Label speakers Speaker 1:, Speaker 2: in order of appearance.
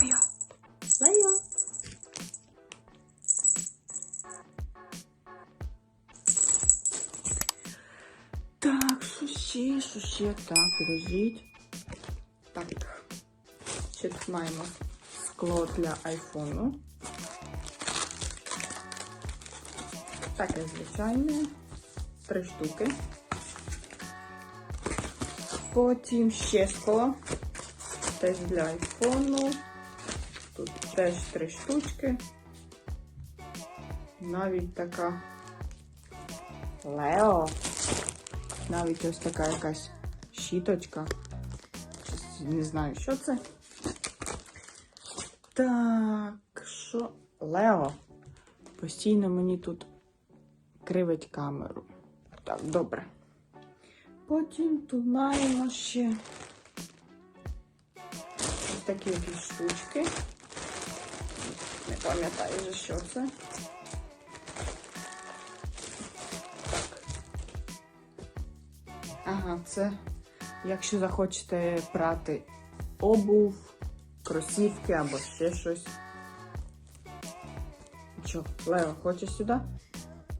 Speaker 1: Слайо. Слайо. Так, що ще, що так, підожіть. Так. Ще тут маємо скло для айфону. Таке звичайне. Три штуки. Потім ще скло. Теж для айфону. Тут теж три штучки. Навіть така Лео. Навіть ось така якась щіточка. Не знаю, що це. Так, що? Лео. Постійно мені тут кривить камеру. Так, добре. Потім тут маємо ще такі якісь штучки. Не пам'ятаю вже, що це. Так. Ага, це якщо захочете прати обув, кросівки або ще щось. Що, Лео, хочеш сюди?